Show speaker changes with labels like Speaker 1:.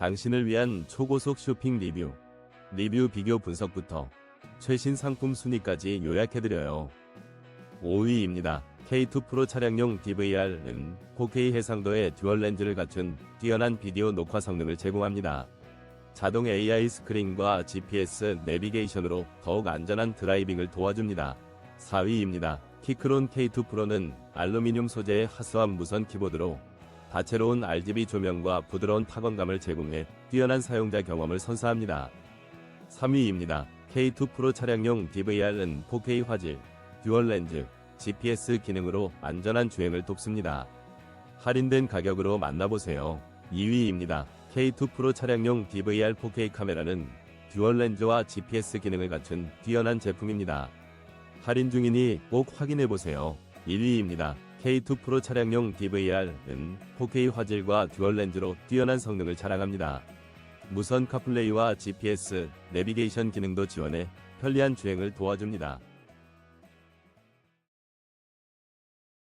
Speaker 1: 당신을 위한 초고속 쇼핑 리뷰, 리뷰 비교 분석부터 최신 상품 순위까지 요약해드려요. 5위입니다. K2 프로 차량용 DVR은 4K 해상도의 듀얼 렌즈를 갖춘 뛰어난 비디오 녹화 성능을 제공합니다. 자동 AI 스크린과 GPS 내비게이션으로 더욱 안전한 드라이빙을 도와줍니다. 4위입니다. 키크론 K2 프로는 알루미늄 소재의 하수한 무선 키보드로 다채로운 RGB 조명과 부드러운 타건감을 제공해 뛰어난 사용자 경험을 선사합니다. 3위입니다. K2 프로 차량용 DVR은 4K 화질, 듀얼 렌즈, GPS 기능으로 안전한 주행을 돕습니다. 할인된 가격으로 만나보세요. 2위입니다. K2 프로 차량용 DVR 4K 카메라는 듀얼 렌즈와 GPS 기능을 갖춘 뛰어난 제품입니다. 할인 중이니 꼭 확인해보세요. 1위입니다. K2 프로 차량용 DVR은 4K 화질과 듀얼 렌즈로 뛰어난 성능을 자랑합니다. 무선 카플레이와 GPS, 내비게이션 기능도 지원해 편리한 주행을 도와줍니다.